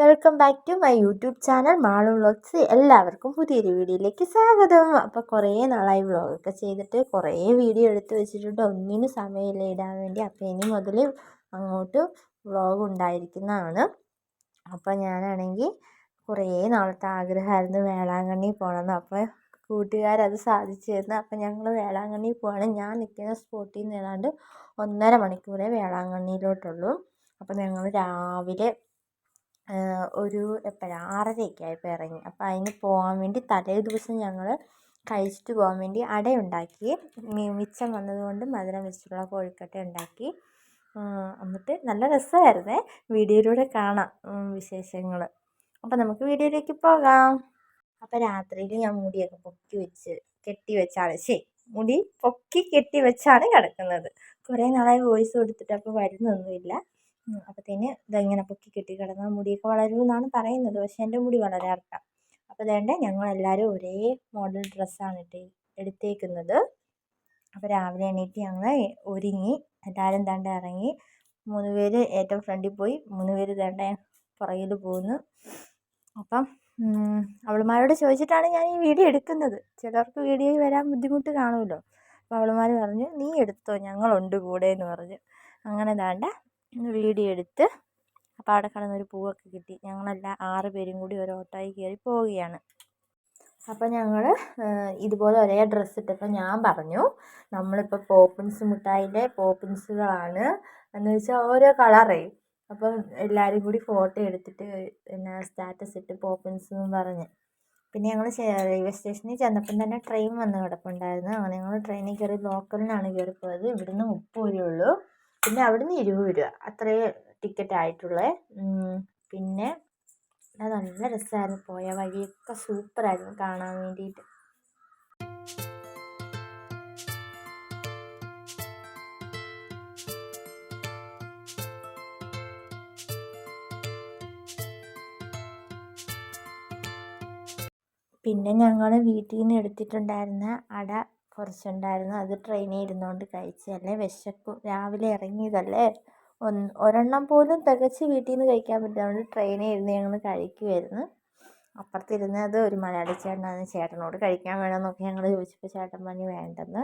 Welcome back to my YouTube channel Malu vlogs എല്ലാവർക്കും പുതിയൊരു വീഡിയോയിലേക്ക് സ്വാഗതം. അപ്പോൾ കുറേ നാളായി വ്ളോഗൊക്കെ ചെയ്തിട്ട് കുറേ വീഡിയോ എടുത്ത് വെച്ചിട്ടുണ്ട്. ഒന്നിനും സമയമില്ല ഇടാൻ വേണ്ടി. അപ്പോൾ ഇനി മുതൽ അങ്ങോട്ട് വ്ളോഗ് ഉണ്ടായിരിക്കുന്നതാണ്. അപ്പോൾ ഞാനാണെങ്കിൽ കുറേ നാളത്തെ ആഗ്രഹമായിരുന്നു വേളാങ്കണ്ണി പോകണമെന്ന് അപ്പോൾ കൂട്ടുകാരത് സാധിച്ചു തരുന്നത് അപ്പോൾ ഞങ്ങൾ വേളാങ്കണ്ണി പോവാണ്. ഞാൻ നിൽക്കുന്ന സ്പോട്ടിൽ നിന്ന് ഏതാണ്ട് ഒന്നര മണിക്കൂറേ വേളാങ്കണ്ണിയിലോട്ടുള്ളൂ. അപ്പോൾ ഞങ്ങൾ രാവിലെ ഒരു എപ്പോഴാണ് ആറരയൊക്കെ ആയപ്പോൾ ഇറങ്ങി. അപ്പോൾ അതിന് പോകാൻ വേണ്ടി തലേ ദിവസം ഞങ്ങൾ കഴിച്ചിട്ട് പോകാൻ വേണ്ടി അട ഉണ്ടാക്കി മിച്ചം വന്നതുകൊണ്ട് മധുരം വെച്ചിട്ടുള്ള കോഴിക്കട്ട ഉണ്ടാക്കി. എന്നിട്ട് നല്ല രസമായിരുന്നേ. വീഡിയോയിലൂടെ കാണാം വിശേഷങ്ങൾ അപ്പോൾ നമുക്ക് വീഡിയോയിലേക്ക് പോകാം. അപ്പോൾ രാത്രിയിൽ ഞാൻ മുടിയൊക്കെ പൊക്കി വെച്ച് കെട്ടി വെച്ചാണ്. ശരി മുടി പൊക്കി കെട്ടി വെച്ചാണ് കിടക്കുന്നത്. കുറേ നാളായി വോയിസ് കൊടുത്തിട്ട് അപ്പോൾ വരുന്നൊന്നുമില്ല. അപ്പോഴത്തേന് ഇതിങ്ങനെ പൊക്കി കെട്ടി കിടന്നാൽ മുടിയൊക്കെ വളരുമെന്നാണ് പറയുന്നത്. പക്ഷേ എന്റെ മുടി വളരാറില്ല അപ്പോൾ വേണ്ട ഞങ്ങളെല്ലാവരും ഒരേ മോഡൽ ഡ്രസ്സാണ് ഇട്ട് എടുത്തേക്കുന്നത്. അപ്പോൾ രാവിലെ എണീറ്റ് ഞങ്ങൾ ഒരുങ്ങി എല്ലാവരും തണ്ട ഇറങ്ങി മൂന്ന് പേര് ഏറ്റവും ഫ്രണ്ടിൽ പോയി. മൂന്ന് പേര് തണ്ട പുറകിൽ പോകുന്നു അപ്പം അവളുമാരോട് ചോദിച്ചിട്ടാണ് ഞാൻ ഈ വീഡിയോ എടുക്കുന്നത്. ചിലർക്ക് വീഡിയോയിൽ വരാൻ ബുദ്ധിമുട്ട് കാണുമല്ലോ. അപ്പോൾ അവളുമാർ പറഞ്ഞു നീ എടുത്തോ ഞങ്ങളുണ്ട് കൂടെ എന്ന് പറഞ്ഞു. അങ്ങനെ ദാണ്ട വീഡിയോ എടുത്ത് അപ്പോൾ അവിടെ കിടന്നൊരു പൂവൊക്കെ കിട്ടി. ഞങ്ങളെല്ലാം ആറ് പേരും കൂടി ഒരു ഓട്ടോയിൽ കയറി പോവുകയാണ്. അപ്പോൾ ഞങ്ങൾ ഇതുപോലെ ഒരേ ഡ്രസ്സ് ഇട്ടപ്പോൾ ഞാൻ പറഞ്ഞു നമ്മളിപ്പോൾ പോപ്പിൻസ് മിഠായിലെ പോപ്പിൻസുകളാണ് എന്ന് വെച്ചാൽ ഓരോ കളറേ. അപ്പം എല്ലാവരും കൂടി ഫോട്ടോ എടുത്തിട്ട് പിന്നെ സ്റ്റാറ്റസ് ഇട്ട് പോപ്പിൻസ് എന്ന് പറഞ്ഞ്. പിന്നെ ഞങ്ങൾ റെയിൽവേ സ്റ്റേഷനിൽ ചെന്നപ്പം തന്നെ ട്രെയിൻ വന്ന് കിടപ്പുണ്ടായിരുന്നു. അങ്ങനെ ഞങ്ങൾ ട്രെയിനിൽ കയറി ലോക്കലിനാണ് കയറിപ്പോയത്. ഇവിടുന്ന് മുപ്പത് രൂപയുള്ളൂ പിന്നെ അവിടുന്ന് ഇരുപത് രൂപ. അത്രയേ ടിക്കറ്റ് ആയിട്ടുള്ളേ. പിന്നെ നല്ല രസമായിരുന്നു പോയ വഴിയൊക്കെ സൂപ്പറായിരുന്നു കാണാൻ വേണ്ടിയിട്ട്. പിന്നെ ഞങ്ങൾ വീട്ടിൽ നിന്ന് എടുത്തിട്ടുണ്ടായിരുന്ന അട കുറച്ചുണ്ടായിരുന്നു. അത് ട്രെയിനിൽ ഇരുന്നുകൊണ്ട് കഴിച്ചതല്ലേ? വിശക്കും. രാവിലെ ഇറങ്ങിയതല്ലേ? ഒന്ന് ഒരെണ്ണം പോലും തികച്ച് വീട്ടിൽ നിന്ന് കഴിക്കാൻ പറ്റാണ്ട് ട്രെയിനിൽ ഇരുന്ന് ഞങ്ങൾ കഴിക്കുമായിരുന്നു അപ്പുറത്തിരുന്നത് ഒരു മലയാളി ചേട്ടനാണ് ചേട്ടനോട് കഴിക്കാൻ വേണമെന്നൊക്കെ ഞങ്ങൾ ചോദിച്ചപ്പോൾ ചേട്ടൻ പറഞ്ഞു വേണ്ടെന്ന്.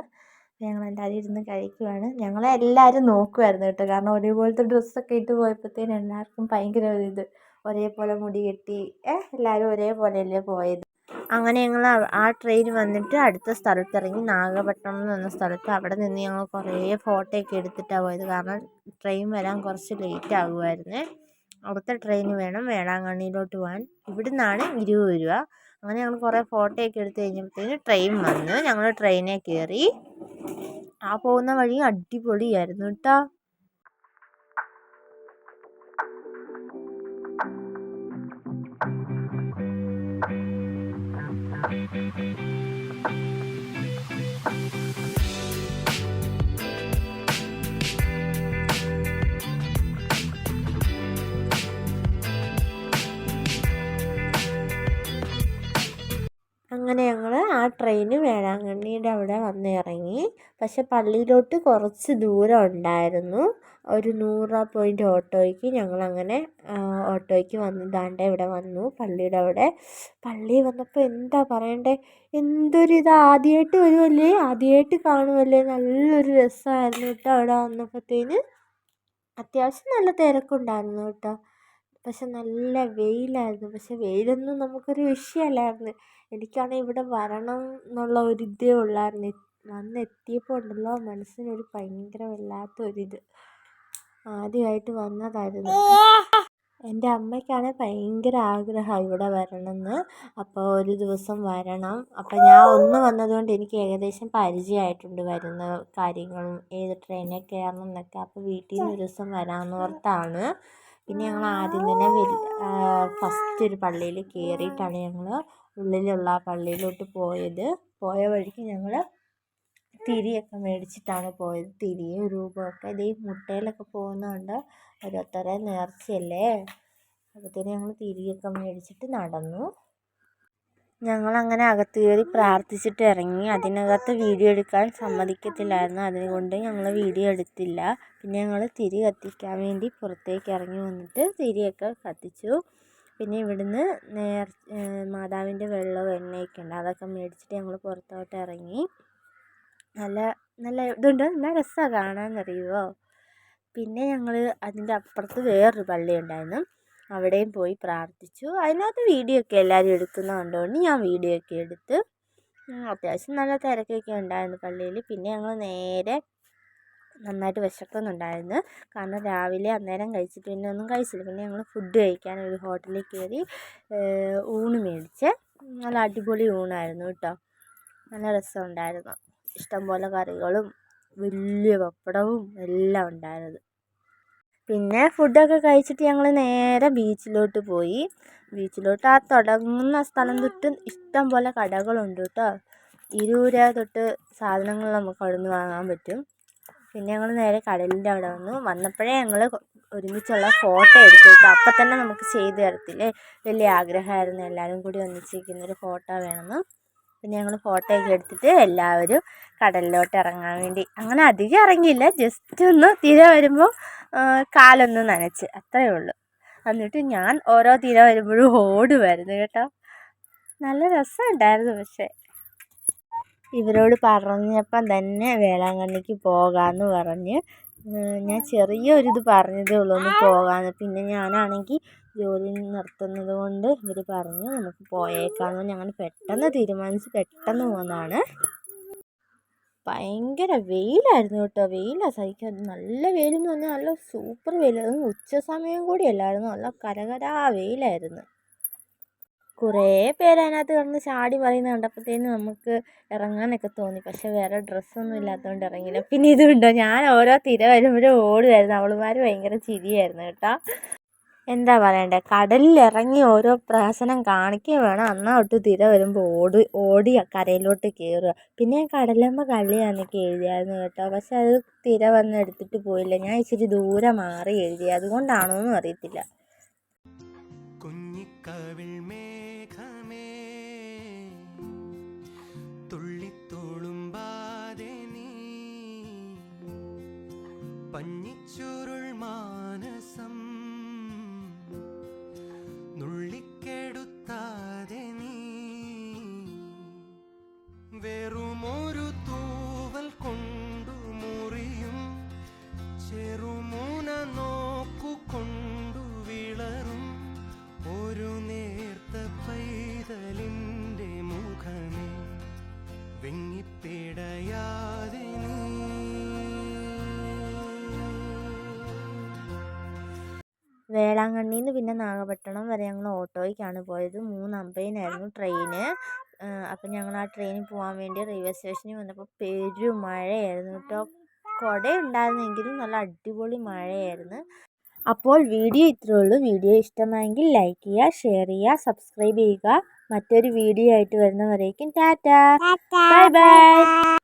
ഞങ്ങൾ ഞങ്ങളെല്ലാവരും ഇരുന്ന് കഴിക്കുവാണ്. ഞങ്ങളെ എല്ലാവരും നോക്കുമായിരുന്നു കേട്ടോ. കാരണം ഒരേപോലത്തെ ഡ്രസ്സൊക്കെ ഇട്ട് പോയപ്പോഴത്തേനും എല്ലാവർക്കും ഭയങ്കര ഇത്. ഒരേപോലെ മുടി കെട്ടി എല്ലാവരും ഒരേപോലെയല്ലേ പോയത്? അങ്ങനെ ഞങ്ങൾ ആ ട്രെയിൻ വന്നിട്ട് അടുത്ത സ്ഥലത്തിറങ്ങി നാഗപട്ടണം എന്ന് പറഞ്ഞ സ്ഥലത്ത് അവിടെ നിന്ന് ഞങ്ങൾ കുറേ ഫോട്ടോയൊക്കെ എടുത്തിട്ടാണ് പോയത്. കാരണം ട്രെയിൻ വരാൻ കുറച്ച് ലേറ്റ് ആകുമായിരുന്നേ അവിടുത്തെ ട്രെയിൻ വേണം വേളാങ്കണ്ണിയിലോട്ട് പോകാൻ. ഇവിടെ നിന്നാണ് ഇരുപത് രൂപ. അങ്ങനെ ഞങ്ങൾ കുറേ ഫോട്ടോയൊക്കെ എടുത്ത് കഴിഞ്ഞപ്പോഴത്തേന് ട്രെയിൻ വന്നു. ഞങ്ങൾ ട്രെയിനിൽ കയറി. ആ പോകുന്ന വഴി അടിപൊളിയായിരുന്നു കേട്ടോ അങ്ങനെ ഞങ്ങൾ ആ ട്രെയിന് വേളാങ്കണ്ണിയുടെ അവിടെ വന്ന് ഇറങ്ങി. പക്ഷെ പള്ളിയിലോട്ട് കുറച്ച് ദൂരം ഉണ്ടായിരുന്നു. ഒരു നൂറ് പോയിന്റ് ഓട്ടോയ്ക്ക് ഞങ്ങൾ അങ്ങനെ ഓട്ടോയ്ക്ക് വന്ന് ദാണ്ടെ ഇവിടെ വന്നു. പള്ളിയുടെ അവിടെ. പള്ളിയിൽ വന്നപ്പോൾ എന്താ പറയണ്ടേ? എന്തൊരിത് ആദ്യമായിട്ട് വരുമല്ലേ ആദ്യമായിട്ട് കാണുമല്ലേ നല്ലൊരു രസമായിരുന്നു കേട്ടോ അവിടെ വന്നപ്പോഴത്തേന് അത്യാവശ്യം നല്ല തിരക്കുണ്ടായിരുന്നു കേട്ടോ. പക്ഷെ നല്ല വെയിലായിരുന്നു. പക്ഷെ വെയിലൊന്നും നമുക്കൊരു വിഷയമല്ലായിരുന്നു. എനിക്കാണെങ്കിൽ ഇവിടെ വരണം എന്നുള്ള ഒരു ഇതേ ഉള്ളായിരുന്നു. വന്നെത്തിയപ്പോൾ ഉണ്ടല്ലോ മനസ്സിനൊരു ഭയങ്കര വല്ലാത്തൊരിത്. ആദ്യമായിട്ട് വന്നതായിരുന്നു. എന്റെ അമ്മയ്ക്കാണെങ്കിൽ ഭയങ്കര ആഗ്രഹം ഇവിടെ വരണമെന്ന്. അപ്പോൾ ഒരു ദിവസം വരണം. അപ്പോൾ ഞാൻ ഒന്ന് വന്നതുകൊണ്ട് എനിക്ക് ഏകദേശം പരിചയമായിട്ടുണ്ട് വരുന്ന കാര്യങ്ങളും ഏത് ട്രെയിനിൽ കയറണം അപ്പോൾ വീട്ടിൽ നിന്ന് ഒരു ദിവസം വരാമെന്ന് ഓർത്താണ്. പിന്നെ ഞങ്ങൾ ആദ്യം തന്നെ ഫസ്റ്റ് ഒരു പള്ളിയിൽ കയറിയിട്ടാണ് ഞങ്ങൾ ഉള്ളിലുള്ള ആ പള്ളിയിലോട്ട് പോയത്. പോയ വഴിക്ക് ഞങ്ങൾ തിരിയൊക്കെ മേടിച്ചിട്ടാണ് പോയത്. തിരിയും രൂപമൊക്കെ ഇത് മുട്ടയിലൊക്കെ പോകുന്നതുകൊണ്ട് ഓരോരുത്തരെ നേർച്ചയല്ലേ? അപ്പോഴത്തേന് ഞങ്ങൾ തിരിയൊക്കെ മേടിച്ചിട്ട് നടന്നു. ഞങ്ങളങ്ങനെ അകത്ത് കയറി പ്രാർത്ഥിച്ചിട്ട് ഇറങ്ങി. അതിനകത്ത് വീഡിയോ എടുക്കാൻ സമ്മതിക്കത്തില്ലായിരുന്നു. അതുകൊണ്ട് ഞങ്ങൾ വീഡിയോ എടുത്തില്ല. പിന്നെ ഞങ്ങൾ തിരി കത്തിക്കാൻ വേണ്ടി പുറത്തേക്ക് ഇറങ്ങി വന്നിട്ട് തിരിയൊക്കെ കത്തിച്ചു. പിന്നെ ഇവിടുന്ന് നേർ മാതാവിന്റെ വെള്ളവും എണ്ണയൊക്കെ ഉണ്ട്. അതൊക്കെ മേടിച്ചിട്ട് ഞങ്ങൾ പുറത്തോട്ട് ഇറങ്ങി. നല്ല നല്ല ഇതുണ്ട്. നല്ല രസമാണ് കാണാനറിയുമോ പിന്നെ ഞങ്ങൾ അതിന്റെ അപ്പുറത്ത് വേറൊരു പള്ളി ഉണ്ടായിരുന്നു അവിടെയും പോയി പ്രാർത്ഥിച്ചു. അതിനകത്ത് വീഡിയോ ഒക്കെ എല്ലാവരും എടുക്കുന്ന കണ്ടുകൊണ്ട് ഞാൻ വീഡിയോ ഒക്കെ എടുത്ത് അത്യാവശ്യം നല്ല തിരക്കൊക്കെ ഉണ്ടായിരുന്നു പള്ളിയിൽ പിന്നെ ഞങ്ങൾ നേരെ നന്നായിട്ട് വിശക്കുന്നുണ്ടായിരുന്നു കാരണം രാവിലെ അന്നേരം കഴിച്ചിട്ട് പിന്നെ ഒന്നും കഴിച്ചില്ല. പിന്നെ ഞങ്ങൾ ഫുഡ് കഴിക്കാൻ ഒരു ഹോട്ടലിൽ കയറി ഊണ് മേടിച്ച്. നല്ല അടിപൊളി ഊണായിരുന്നു കേട്ടോ. നല്ല രസമുണ്ടായിരുന്നു. ഇഷ്ടംപോലെ കറികളും വലിയ പപ്പടവും എല്ലാം ഉണ്ടായിരുന്നു. പിന്നെ ഫുഡൊക്കെ കഴിച്ചിട്ട് ഞങ്ങൾ നേരെ ബീച്ചിലോട്ട് പോയി. ബീച്ചിലോട്ട് ആ തുടങ്ങുന്ന സ്ഥലം തൊട്ട് ഇഷ്ടം പോലെ കടകളുണ്ട് കേട്ടോ ഇരുപത് രൂപ തൊട്ട് സാധനങ്ങൾ നമുക്ക് അവിടെ നിന്ന് വാങ്ങാൻ പറ്റും. പിന്നെ ഞങ്ങൾ നേരെ കടലിന്റെ അവിടെ വന്നു. വന്നപ്പോഴേ ഞങ്ങൾ ഒരുമിച്ചുള്ള ഫോട്ടോ എടുത്തു കേട്ടോ അപ്പം തന്നെ നമുക്ക് ചെയ്തു തരത്തില്ലേ? വലിയ ആഗ്രഹമായിരുന്നു എല്ലാവരും കൂടി ഒന്നിച്ചിരിക്കുന്ന ഒരു ഫോട്ടോ വേണമെന്ന്. പിന്നെ ഞങ്ങൾ ഫോട്ടോ ഒക്കെ എടുത്തിട്ട് എല്ലാവരും കടലിലോട്ട് ഇറങ്ങാൻ വേണ്ടി. അങ്ങനെ അധികം ഇറങ്ങിയില്ല ജസ്റ്റ് ഒന്ന് തിര വരുമ്പോൾ കാലൊന്ന് നനച്ച്. അത്രയേ ഉള്ളൂ. എന്നിട്ട് ഞാൻ ഓരോ തിര വരുമ്പോഴും ഓടുമായിരുന്നു കേട്ടോ. നല്ല രസമുണ്ടായിരുന്നു പക്ഷേ. ഇവരോട് പറഞ്ഞപ്പം തന്നെ വേളാങ്കണ്ണിക്ക് പോകാമെന്ന് പറഞ്ഞ് ഞാൻ ചെറിയൊരിത് പറഞ്ഞതേ ഉള്ളൂ ഒന്ന് പോകാമെന്ന് പിന്നെ ഞാനാണെങ്കിൽ ജോലി നിർത്തുന്നത് കൊണ്ട് ഇവർ പറഞ്ഞു നമുക്ക് പോയേക്കാമെന്ന് ഞങ്ങൾ പെട്ടെന്ന് തീരുമാനിച്ച് പെട്ടെന്ന് പോകുന്നതാണ് ഭയങ്കര വെയിലായിരുന്നു കേട്ടോ. വെയിലാണ് സഹിക്കാൻ. നല്ല വെയിലെന്ന് പറഞ്ഞാൽ നല്ല സൂപ്പർ വെയിൽ ഉച്ച സമയം കൂടിയല്ലായിരുന്നു നല്ല കരകരാ വെയിലായിരുന്നു. കുറേ പേര് അതിനകത്ത് കിടന്ന് ചാടി പറയുന്ന കണ്ടപ്പോഴത്തേന് നമുക്ക് ഇറങ്ങാനൊക്കെ തോന്നി. പക്ഷെ വേറെ ഡ്രസ്സൊന്നും ഇല്ലാത്തതുകൊണ്ട് ഇറങ്ങിയില്ല. പിന്നെ ഇതുണ്ടോ? ഞാൻ ഓരോ തിര വരുമ്പോഴും ഓടുമായിരുന്നു അവളുമാർ ഭയങ്കര ചിരിയായിരുന്നു കേട്ടോ. എന്താ പറയണ്ടേ? കടലിൽ ഇറങ്ങി ഓരോ പ്രഹസനം കാണിക്കുകയും വേണം. എന്നാൽ തൊട്ട് തിര വരുമ്പോൾ ഓടി ഓടി കരയിലോട്ട് കയറുക പിന്നെ കടലമ്മ കള്ളിയാന്നൊക്കെ എഴുതിയായിരുന്നു കേട്ടോ. പക്ഷെ അത് തിര വന്ന് എടുത്തിട്ട് പോയില്ല. ഞാൻ ഇച്ചിരി ദൂരെ മാറി എഴുതി. അതുകൊണ്ടാണോ എന്നും അറിയത്തില്ല. കുഞ്ഞിക്കവിൾ വെറുമൊരു തൂവൽ കൊണ്ടു മുറിയും ചെറുമൂന നോക്കു കൊണ്ടു വിളറും. ഒരു നേർത്ത പൈതലിന്റെ മുഖമേ വെങ്ങിപ്പിടയാതെ വേളാങ്കണ്ണിയിൽ പിന്നെ നാഗപട്ടണം വരെ ഞങ്ങൾ ഓട്ടോയ്ക്കാണ് പോയത്. മൂന്ന് അമ്പതിനായിരുന്നു ട്രെയിന്. അപ്പം ഞങ്ങൾ ആ ട്രെയിനിൽ പോകാൻ വേണ്ടി റെയിൽവേ സ്റ്റേഷനിൽ വന്നപ്പോൾ പെരുമഴയായിരുന്നു കേട്ടോ. കുട ഉണ്ടായിരുന്നെങ്കിലും നല്ല അടിപൊളി മഴയായിരുന്നു. അപ്പോൾ വീഡിയോ ഇത്രയേ ഉള്ളൂ. വീഡിയോ ഇഷ്ടമായെങ്കിൽ ലൈക്ക് ചെയ്യുക ഷെയർ ചെയ്യുക സബ്സ്ക്രൈബ് ചെയ്യുക. മറ്റൊരു വീഡിയോ ആയിട്ട് വരുന്നവരേക്കും ടാറ്റ. Bye bye